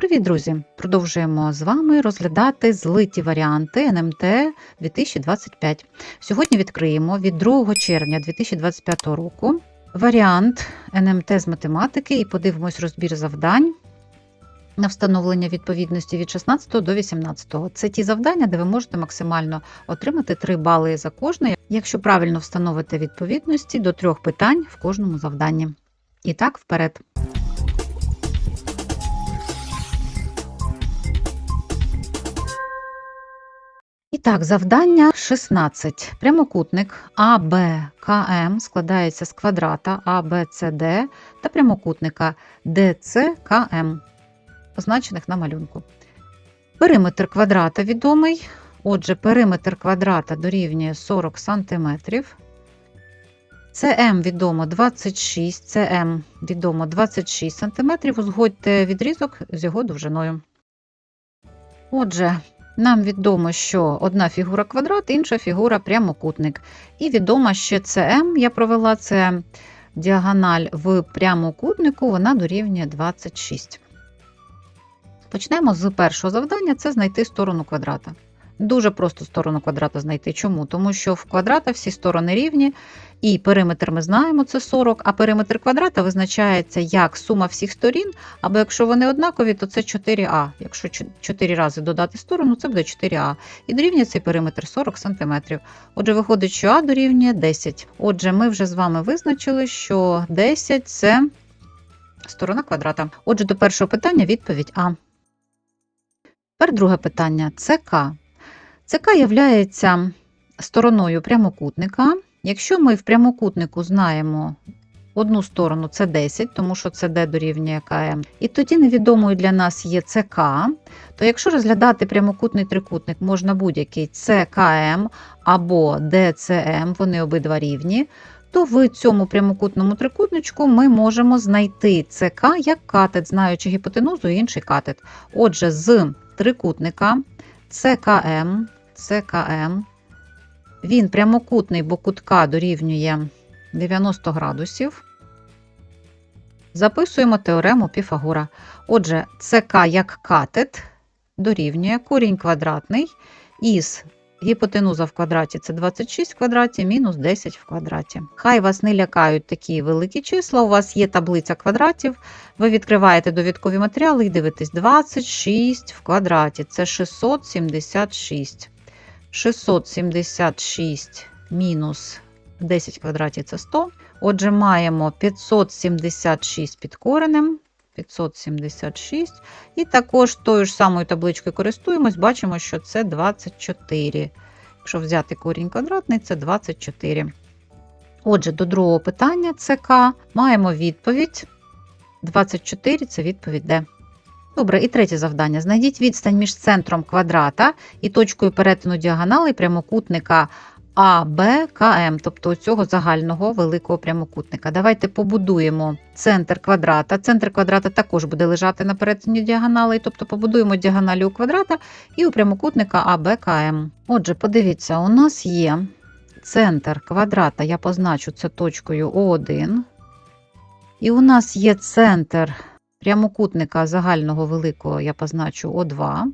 Привіт, друзі! Продовжуємо з вами розглядати злиті варіанти НМТ 2025. Сьогодні відкриємо від 2 червня 2025 року варіант НМТ з математики і подивимось розбір завдань на встановлення відповідності від 16 до 18. Це ті завдання, де ви можете максимально отримати 3 бали за кожне, якщо правильно встановите відповідності до трьох питань в кожному завданні. І так, вперед. Так, завдання 16. Прямокутник АБКМ складається з квадрата ABCD та прямокутника DCKM, позначених на малюнку. Периметр квадрата відомий. Отже, периметр квадрата дорівнює 40 см. СМ відомо 26, СМ відомо 26 см. Узгодьте відрізок з його довжиною. Отже, нам відомо, що одна фігура квадрат, інша фігура прямокутник. І відомо, що CM, я провела це діагональ в прямокутнику, вона дорівнює 26. Почнемо з першого завдання це знайти сторону квадрата. Дуже просто сторону квадрата знайти. Чому? Тому що в квадрата всі сторони рівні, і периметр ми знаємо, це 40, а периметр квадрата визначається як сума всіх сторін, або якщо вони однакові, то це 4а. Якщо 4 рази додати сторону, це буде 4а. І дорівнює цей периметр 40 см. Отже, виходить, що А дорівнює 10. Отже, ми вже з вами визначили, що 10 це сторона квадрата. Отже, до першого питання відповідь А. Тепер друге питання ЦК. ЦК являється стороною прямокутника. Якщо ми в прямокутнику знаємо одну сторону, це 10, тому що це D дорівнює КМ, і тоді невідомою для нас є ЦК, то якщо розглядати прямокутний трикутник, можна будь-який ЦКМ або ДЦМ, вони обидва рівні, то в цьому прямокутному трикутничку ми можемо знайти ЦК як катет, знаючи гіпотенузу і інший катет. Отже, з трикутника ЦКМ, ЦКМ, він прямокутний, бо кутка дорівнює 90 градусів. Записуємо теорему Піфагора. Отже, ЦК як катет дорівнює корінь квадратний із гіпотенуза в квадраті це 26 в квадраті мінус 10 в квадраті. Хай вас не лякають такі великі числа. У вас є таблиця квадратів. Ви відкриваєте довідкові матеріали і дивитесь 26 в квадраті це 676. 676 мінус 10 в квадраті це 100. Отже, маємо 576 під коренем. 576. І також тою ж самою табличкою користуємось, бачимо, що це 24. Якщо взяти корінь квадратний, це 24. Отже, до другого питання ЦК маємо відповідь. 24 це відповідь Д. Добре, і третє завдання. Знайдіть відстань між центром квадрата і точкою перетину діагоналей прямокутника АБКМ, тобто цього загального великого прямокутника. Давайте побудуємо центр квадрата. Центр квадрата також буде лежати на перетині діагоналей, тобто побудуємо діагоналі у квадрата і у прямокутника АБКМ. Отже, подивіться, у нас є центр квадрата, я позначу це точкою О1. І у нас є центр прямокутника загального великого, я позначу О2.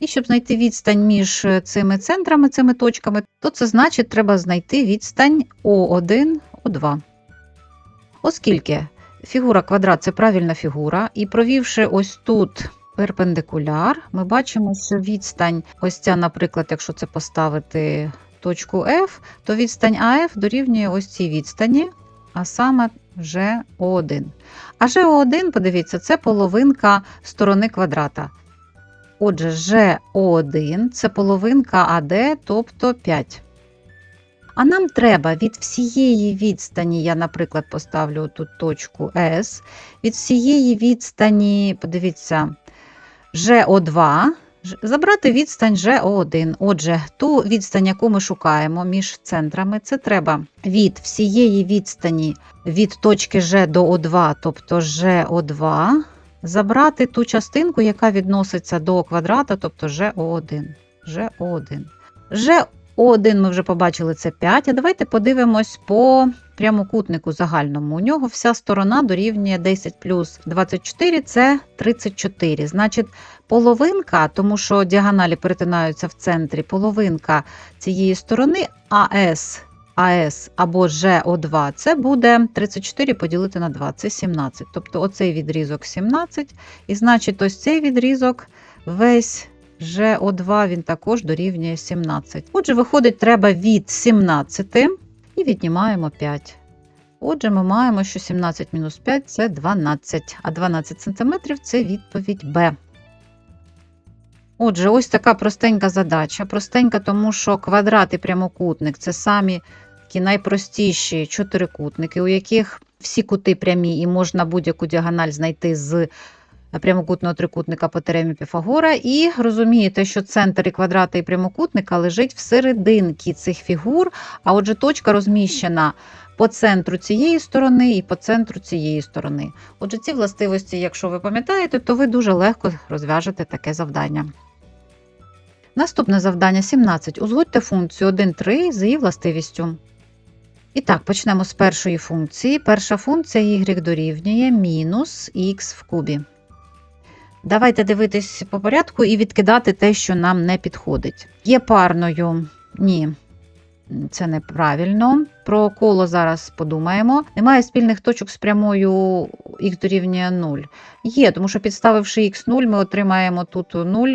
І щоб знайти відстань між цими центрами, цими точками, то це значить, треба знайти відстань О1, О2. Оскільки фігура квадрат це правильна фігура, і провівши ось тут перпендикуляр, ми бачимо, що відстань, ось ця, наприклад, якщо це поставити точку F, то відстань АФ дорівнює ось цій відстані, а саме ЖО1. А ЖО1, подивіться, це половинка сторони квадрата. Отже, ЖО1 це половинка АД, тобто 5. А нам треба від всієї відстані, я, наприклад, поставлю тут точку С, від всієї відстані, подивіться, ЖО2, забрати відстань G1. Отже, ту відстань, яку ми шукаємо між центрами, це треба від всієї відстані від точки G до О2, тобто GO2, забрати ту частинку, яка відноситься до квадрата, тобто ЖО1. ЖО1. О1 ми вже побачили це 5. А давайте подивимось по прямокутнику загальному. У нього вся сторона дорівнює 10 плюс 24 це 34. Значить, половинка, тому що діагоналі перетинаються в центрі, половинка цієї сторони АС. АС або ЖО2 це буде 34 поділити на 2, це 17. Тобто оцей відрізок 17. І значить, ось цей відрізок весь ЖО2 він також дорівнює 17. Отже, виходить, треба від 17 і віднімаємо 5. Отже, ми маємо, що 17 мінус 5 це 12, а 12 см це відповідь Б. Отже, ось така простенька задача. Простенька, тому що квадрат і прямокутник це самі такі найпростіші чотирикутники, у яких всі кути прямі, і можна будь-яку діагональ знайти з прямокутного трикутника по теремі Піфагора. І розумієте, що центр і квадрата і прямокутника лежить всерединки цих фігур, а отже, точка розміщена по центру цієї сторони і по центру цієї сторони. Отже, ці властивості, якщо ви пам'ятаєте, то ви дуже легко розв'яжете таке завдання. Наступне завдання 17. Узгодьте функцію 1,3 з її властивістю. І так, почнемо з першої функції. Перша функція y дорівнює мінус х в кубі. Давайте дивитись по порядку і відкидати те, що нам не підходить. Є парною. Ні, це неправильно. Про коло зараз подумаємо. Немає спільних точок з прямою х дорівнює 0. Є, тому що підставивши х0, ми отримаємо тут 0.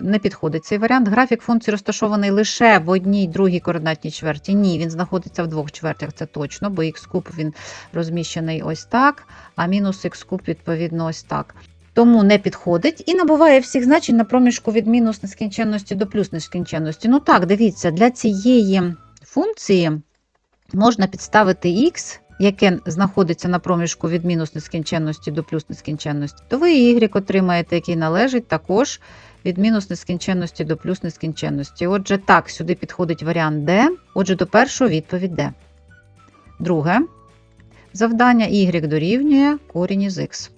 Не підходить цей варіант. Графік функції розташований лише в одній другій координатній чверті. Ні, він знаходиться в двох чвертях, це точно, бо х куб він розміщений ось так, а мінус х куб, відповідно, ось так. Тому не підходить і набуває всіх значень на проміжку від мінус нескінченності до плюс нескінченності. Ну так, дивіться, для цієї функції можна підставити х, яке знаходиться на проміжку від мінус нескінченності до плюс нескінченності, то ви y отримаєте, який належить також від мінус нескінченності до плюс нескінченності. Отже, так, сюди підходить варіант D. Отже, до першого відповідь D. Друге завдання y дорівнює корінь із х.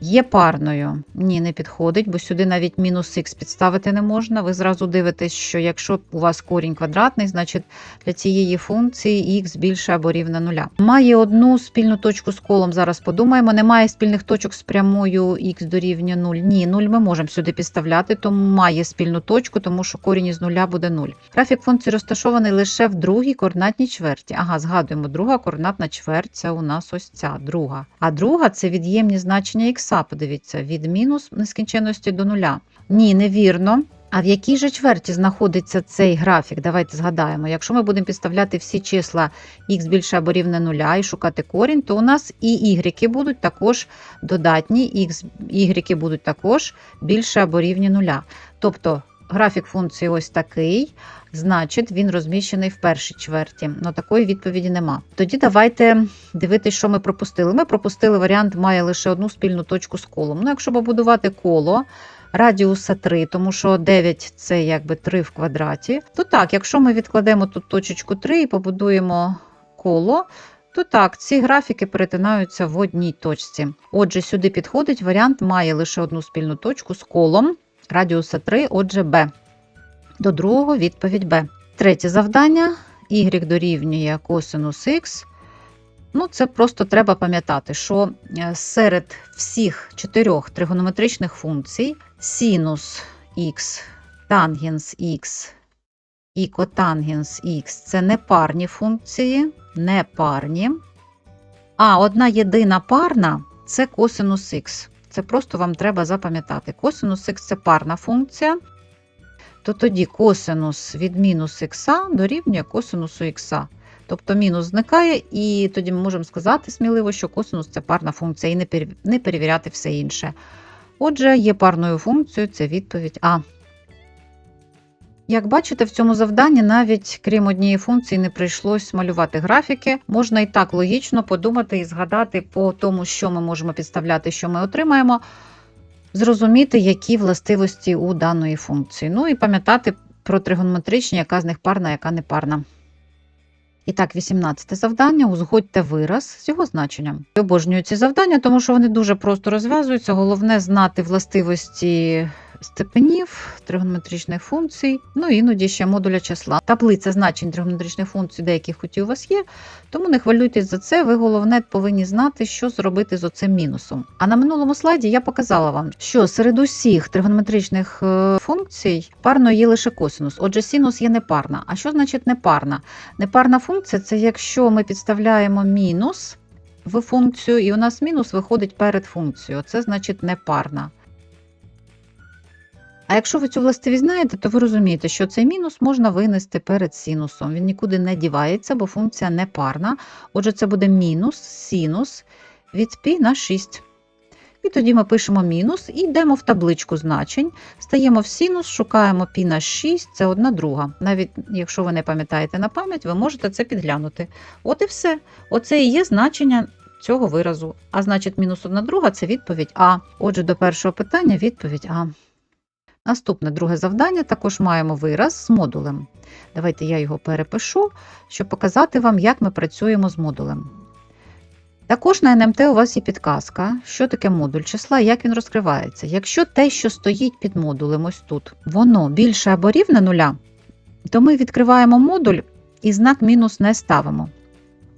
Є парною. Ні, не підходить, бо сюди навіть мінус х підставити не можна. Ви зразу дивитесь, що якщо у вас корінь квадратний, значить для цієї функції х більше або рівне нуля. Має одну спільну точку з колом. Зараз подумаємо. Немає спільних точок з прямою х дорівнює 0. Ні, 0 ми можемо сюди підставляти, тому має спільну точку, тому що корінь із нуля буде 0. Графік функції розташований лише в другій координатній чверті. Ага, згадуємо, друга координатна чверть це у нас ось ця друга. А друга це від'ємні значення х ікса, подивіться, від мінус нескінченності до нуля. Ні, невірно. А в якій же чверті знаходиться цей графік? Давайте згадаємо. Якщо ми будемо підставляти всі числа х більше або рівне нуля і шукати корінь, то у нас і y будуть також додатні, y будуть також більше або рівні нуля. Тобто графік функції ось такий, значить він розміщений в першій чверті. Ну такої відповіді нема. Тоді давайте дивитися, що ми пропустили. Ми пропустили варіант, має лише одну спільну точку з колом. Ну, якщо побудувати коло. Радіуса 3, тому що 9 це якби 3 в квадраті. То так, якщо ми відкладемо тут точечку 3 і побудуємо коло, то так, ці графіки перетинаються в одній точці. Отже, сюди підходить варіант, має лише одну спільну точку з колом радіуса 3, отже, b. До другого відповідь b. Третє завдання y дорівнює косинус х. Ну, це просто треба пам'ятати, що е, серед всіх чотирьох тригонометричних функцій синус х, тангенс х і котангенс х це не парні функції, не парні. А одна єдина парна це косинус х. Це просто вам треба запам'ятати. Косинус х це парна функція, то тоді косинус від мінус х дорівнює косинусу х. Тобто мінус зникає, і тоді ми можемо сказати сміливо, що косинус це парна функція, і не перевіряти все інше. Отже, є парною функцією, це відповідь А. Як бачите, в цьому завданні навіть крім однієї функції не прийшлось малювати графіки. Можна і так логічно подумати і згадати по тому, що ми можемо підставляти, що ми отримаємо, зрозуміти, які властивості у даної функції. Ну і пам'ятати про тригонометричні, яка з них парна, яка не парна. І так, 18 завдання. Узгодьте вираз з його значенням. Обожнюю ці завдання, тому що вони дуже просто розв'язуються. Головне знати властивості степенів, тригонометричних функцій, ну іноді ще модуля числа. Таблиця значень тригонометричних функцій деяких кутів у вас є, тому не хвилюйтесь за це. Ви головне повинні знати, що зробити з оцим мінусом. А на минулому слайді я показала вам, що серед усіх тригонометричних е, функцій парно є лише косинус. Отже, синус є непарна. А що значить непарна? Непарна функція це якщо ми підставляємо мінус в функцію, і у нас мінус виходить перед функцією. Це значить непарна. А якщо ви цю властивість знаєте, то ви розумієте, що цей мінус можна винести перед синусом. Він нікуди не дівається, бо функція непарна. Отже, це буде мінус синус від π на 6. І тоді ми пишемо мінус і йдемо в табличку значень, стаємо в синус, шукаємо π на 6, це одна друга. Навіть якщо ви не пам'ятаєте на пам'ять, ви можете це підглянути. От і все. Оце і є значення цього виразу. А значить, мінус одна друга це відповідь А. Отже, до першого питання відповідь А. Наступне друге завдання також маємо вираз з модулем. Давайте я його перепишу, щоб показати вам, як ми працюємо з модулем. Також на НМТ у вас є підказка, що таке модуль числа як він розкривається. Якщо те, що стоїть під модулем, ось тут, воно більше або рівне нуля, то ми відкриваємо модуль і знак мінус не ставимо.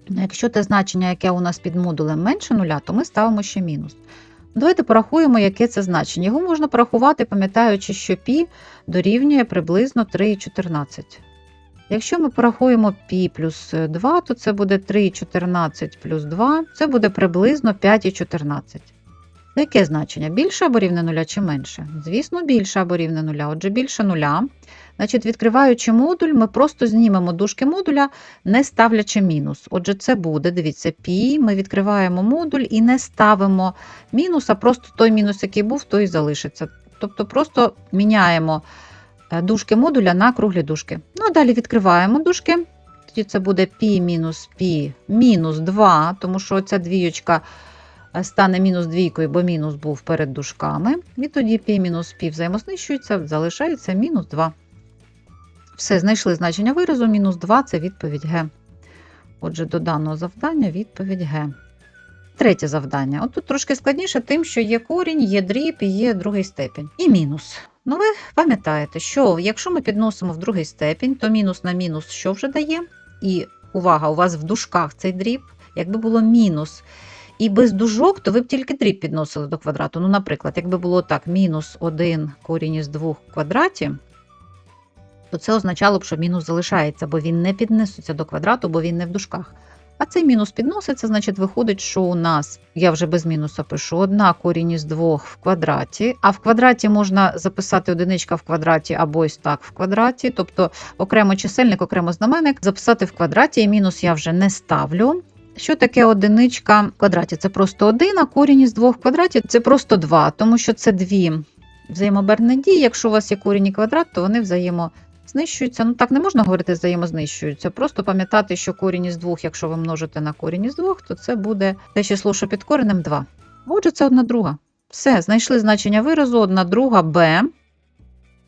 Якщо те значення, яке у нас під модулем менше нуля, то ми ставимо ще мінус. Давайте порахуємо, яке це значення. Його можна порахувати, пам'ятаючи, що π дорівнює приблизно 3,14. Якщо ми порахуємо π плюс 2, то це буде 3,14 плюс 2, це буде приблизно 5,14. Яке значення? Більше або рівне нуля чи менше? Звісно, більше або рівне нуля. Отже, більше нуля. Значить, відкриваючи модуль, ми просто знімемо дужки модуля, не ставлячи мінус. Отже, це буде, дивіться, пі, ми відкриваємо модуль і не ставимо мінус, а просто той мінус, який був, той і залишиться. Тобто просто міняємо е, дужки модуля на круглі дужки. Ну, а далі відкриваємо дужки. Тоді це буде пі мінус пі мінус 2, тому що ця двіючка е, стане мінус двійкою, бо мінус був перед дужками. І тоді пі мінус пі взаємоснищується, залишається мінус 2. Все, знайшли значення виразу, мінус 2 це відповідь Г. Отже, до даного завдання відповідь Г. Третє завдання. От тут трошки складніше, тим, що є корінь, є дріб і є другий степінь. І мінус. Ну, ви пам'ятаєте, що якщо ми підносимо в другий степінь, то мінус на мінус що вже дає? І увага, у вас в дужках цей дріб, якби було мінус. І без дужок, то ви б тільки дріб підносили до квадрату. Ну, наприклад, якби було так, мінус 1 корінь із 2 в квадраті, то це означало б, що мінус залишається, бо він не піднесеться до квадрату, бо він не в дужках. А цей мінус підноситься, значить, виходить, що у нас, я вже без мінуса пишу, одна корінь із двох в квадраті. А в квадраті можна записати одиничка в квадраті або ось так в квадраті, тобто окремо чисельник, окремо знаменник, записати в квадраті, і мінус я вже не ставлю. Що таке одиничка в квадраті? Це просто один, а корінь із двох в квадраті це просто два, тому що це дві взаємоберні дії. Якщо у вас є корінь і квадрат, то вони взаємо знищуються. Ну так не можна говорити взаємознищуються. Просто пам'ятати, що корінь із двох, якщо ви множите на корінь із двох, то це буде те число, що під коренем 2. Отже, це одна друга. Все, знайшли значення виразу, одна друга Б.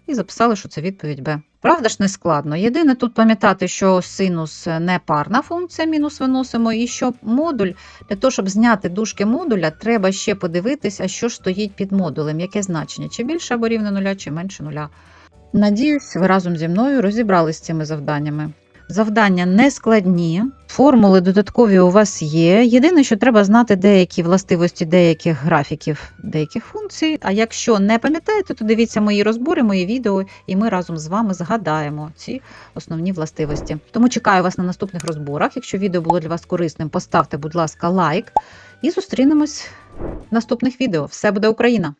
І записали, що це відповідь Б. Правда ж не складно. Єдине тут пам'ятати, що синус не парна функція, мінус виносимо, і що модуль, для того, щоб зняти дужки модуля, треба ще подивитися, що ж стоїть під модулем, яке значення, чи більше або рівне нуля, чи менше нуля. Надіюсь, ви разом зі мною розібрались з цими завданнями. Завдання не складні, формули додаткові у вас є. Єдине, що треба знати деякі властивості деяких графіків, деяких функцій. А якщо не пам'ятаєте, то дивіться мої розбори, мої відео, і ми разом з вами згадаємо ці основні властивості. Тому чекаю вас на наступних розборах. Якщо відео було для вас корисним, поставте, будь ласка, лайк і зустрінемось в наступних відео. Все буде Україна!